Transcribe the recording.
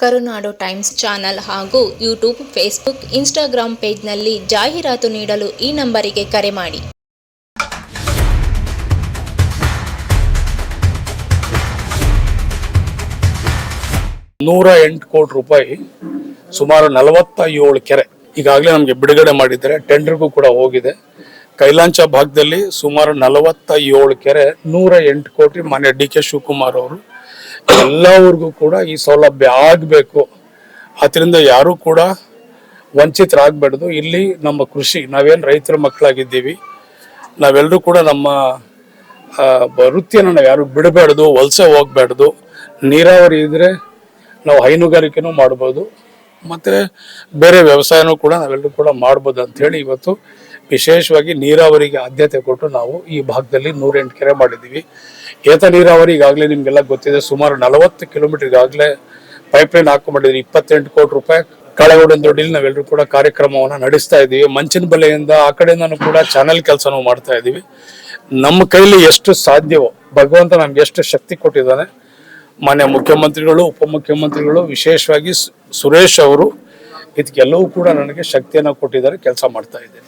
ಕರುನಾಡು times channel ಹಾಗೂ YouTube, Facebook, Instagram ಪೇಜ್ನಲ್ಲಿ ಜಾಹೀರಾತು ನೀಡಲು ಈ ನಂಬರಿಗೆ ಕರೆ ಮಾಡಿ. ನೂರ ಎಂಟು ಕೋಟಿ ರೂಪಾಯಿ, ಸುಮಾರು ನಲವತ್ತ ಏಳು ಕೆರೆ, ಈಗಾಗಲೇ ನಮಗೆ ಬಿಡುಗಡೆ ಮಾಡಿದ್ದಾರೆ, ಟೆಂಡರ್ಗೂ ಕೂಡ ಹೋಗಿದೆ. ಕೈಲಾಂಚ ಭಾಗದಲ್ಲಿ ಸುಮಾರು ನಲವತ್ತ ಏಳು ಕೆರೆ, ನೂರ ಎಂಟು ಕೋಟಿ ಮಾನ್ಯ ಡಿ ಕೆ ಶಿವಕುಮಾರ್ ಅವರು ಎಲ್ಲವ್ರಿಗೂ ಕೂಡ ಈ ಸೌಲಭ್ಯ ಆಗಬೇಕು. ಅದರಿಂದ ಯಾರೂ ಕೂಡ ವಂಚಿತರಾಗಬಾರ್ದು. ಇಲ್ಲಿ ನಮ್ಮ ಕೃಷಿ, ನಾವೇನು ರೈತರ ಮಕ್ಕಳಾಗಿದ್ದೀವಿ. ನಾವೆಲ್ಲರೂ ಕೂಡ ನಮ್ಮ ವೃತ್ತಿಯನ್ನು ನಾವು ಯಾರು ಬಿಡಬಾರ್ದು ವಲಸೆ ಹೋಗ್ಬಾರ್ದು. ನೀರಾವರಿ ಇದ್ರೆ ನಾವು ಹೈನುಗಾರಿಕೆನೂ ಮಾಡ್ಬೋದು. ಮತ್ತೆ ಬೇರೆ ವ್ಯವಸಾಯನೂ ಕೂಡ ನಾವೆಲ್ಲರೂ ಕೂಡ ಮಾಡ್ಬೋದು ಅಂತ ಹೇಳಿ ಇವತ್ತು ವಿಶೇಷವಾಗಿ ನೀರಾವರಿಗೆ ಆದ್ಯತೆ ಕೊಟ್ಟು ನಾವು ಈ ಭಾಗದಲ್ಲಿ ನೂರೆಂಟು ಕೆರೆ ಮಾಡಿದ್ದೀವಿ. ಏತ ನೀರಾವರಿ ಈಗಾಗಲೇ ನಿಮಗೆಲ್ಲ ಗೊತ್ತಿದೆ, ಸುಮಾರು ನಲವತ್ತು ಕಿಲೋಮೀಟರ್ ಈಗಾಗಲೇ ಪೈಪ್ಲೈನ್ ಹಾಕೊಂಡ್ಬಿಟ್ಟಿದ್ವಿ ಇಪ್ಪತ್ತೆಂಟು ಕೋಟಿ ರೂಪಾಯಿ. ಕಾಳಗೌಡನ ದೊಡ್ಡಲ್ಲಿ ನಾವೆಲ್ಲರೂ ಕೂಡ ಕಾರ್ಯಕ್ರಮವನ್ನು ನಡೆಸ್ತಾ ಇದ್ದೀವಿ. ಮಂಚಿನ ಬಲೆಯಿಂದ ಆ ಕಡೆಯಿಂದನೂ ಕೂಡ ಚಾನಲ್ ಕೆಲಸನೂ ಮಾಡ್ತಾ ಇದ್ದೀವಿ. ನಮ್ಮ ಕೈಲಿ ಎಷ್ಟು ಸಾಧ್ಯವೋ, ಭಗವಂತ ನಮ್ಗೆ ಎಷ್ಟು ಶಕ್ತಿ ಕೊಟ್ಟಿದ್ದಾನೆ ಮಾನ್ಯ ಮುಖ್ಯಮಂತ್ರಿಗಳು ಉಪಮುಖ್ಯಮಂತ್ರಿಗಳು ವಿಶೇಷವಾಗಿ ಸುರೇಶ್ ಅವರು ಇದಕ್ಕೆಲ್ಲವೂ ಕೂಡ ನನಗೆ ಶಕ್ತಿಯನ್ನು ಕೊಟ್ಟಿದ್ದಾರೆ ಕೆಲಸ ಮಾಡ್ತಾ ಇದ್ದೇನೆ.